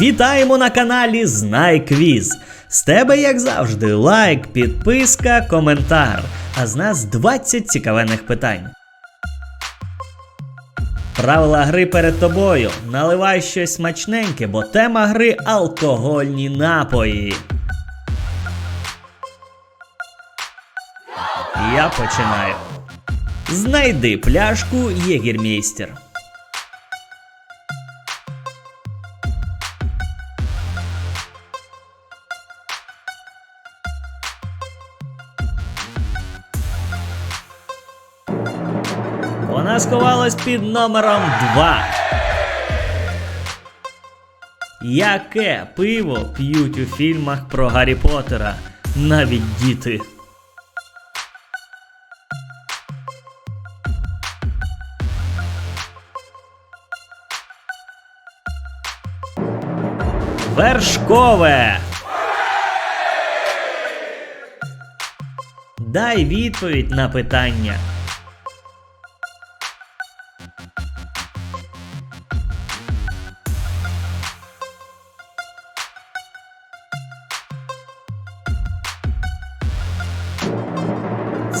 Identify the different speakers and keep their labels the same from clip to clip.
Speaker 1: Вітаємо на каналі Знай Квіз. З тебе, як завжди, лайк, підписка, коментар. А з нас 20 цікавенних питань. Правила гри перед тобою. Наливай щось смачненьке, бо тема гри алкогольні напої. Я починаю. Знайди пляшку Єгірмейстер. Вона сховалась під номером 2. Яке пиво п'ють у фільмах про Гаррі Поттера? Навіть діти. Вершкове. Дай відповідь на питання.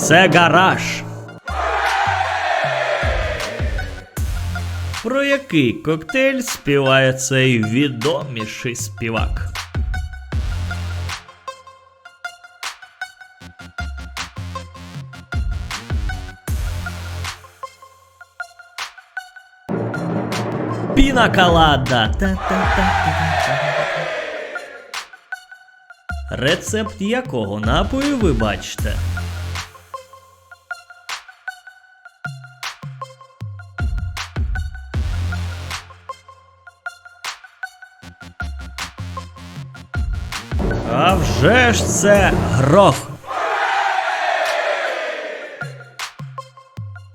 Speaker 1: Це гараж. Про який коктейль співає цей відоміший співак? Пінакалада. Та-та-та-та-та. Рецепт якого напою ви бачите? А вже ж це грох.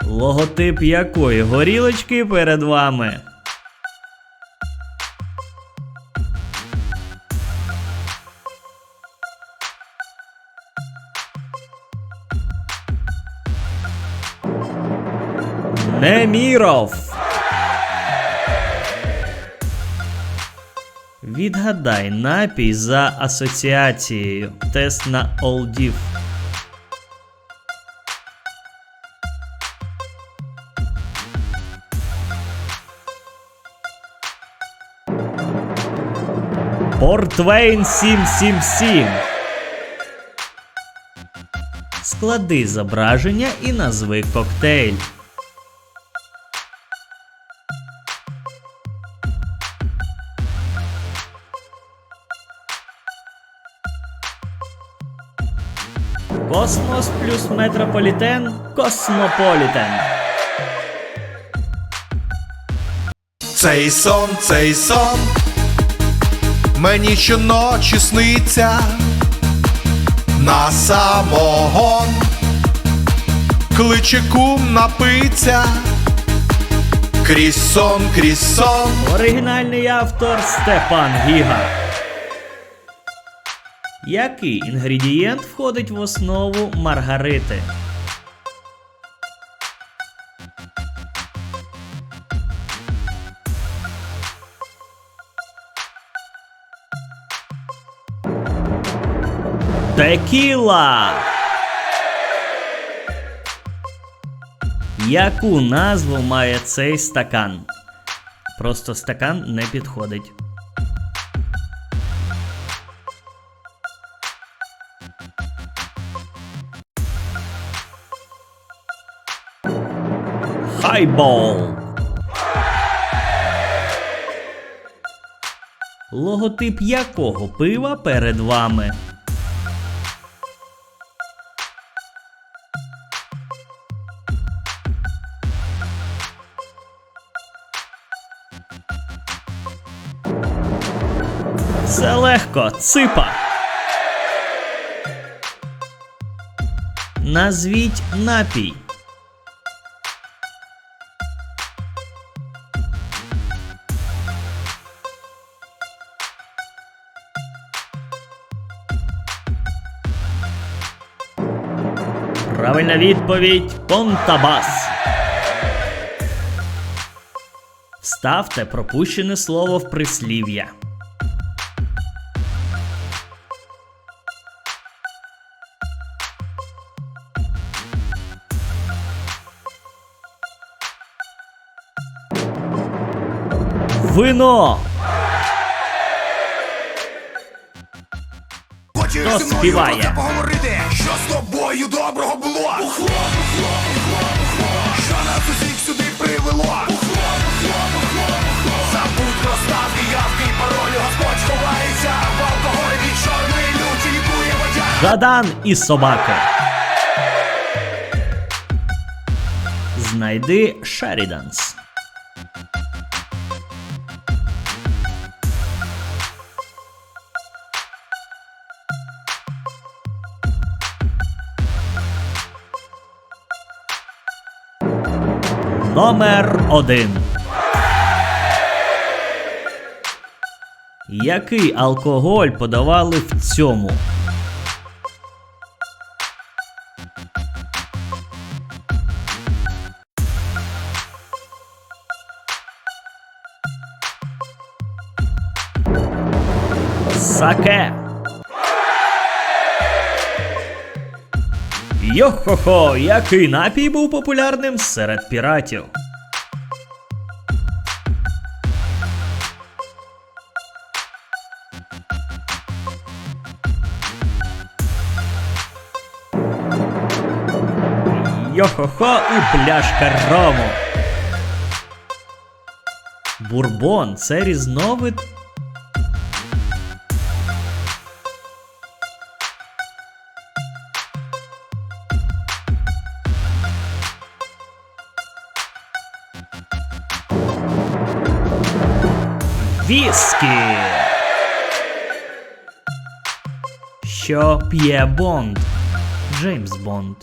Speaker 1: Логотип якої горілочки перед вами? Неміров. Відгадай напій за асоціацією. Тест на олдів. Портвейн 777. Склади зображення і назви коктейль. Космос плюс метрополітен Космополітен.
Speaker 2: Цей сон, цей сон мені щоночі сниться на самогон, кличе кум напиться, крізь сон, крізь сон,
Speaker 1: Оригінальний автор Степан Гіга. Який інгредієнт входить в основу маргарити? Текіла. Яку назву має цей стакан? Просто стакан не підходить. Хайбол. Логотип якого пива перед вами? Це легко, ципа. Назвіть напій. Правильна відповідь Контабас. Ставте пропущене слово в прислів'я. Вино. Співає?
Speaker 3: поговорити? Що з тобою доброго було? Що нас усіх сюди привело? Забудь про ставки, явки і паролі. Господь ховається в алкоголі від чорної люті лікує водя.
Speaker 1: Жадан і собаки. Знайди Шеріданс. Номер один. Який алкоголь подавали в цьому? Саке. Йо-хо-хо, який напій був популярним серед піратів. Йо-хо-хо і пляшка рому. Бурбон це різновид Віскі. Що п'є Бонд? Джеймс Бонд.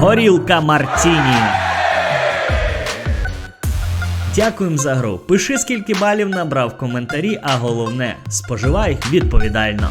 Speaker 1: Горілка Мартіні. Дякуємо за гру. Пиши скільки балів набрав в коментарі, а головне, споживай відповідально.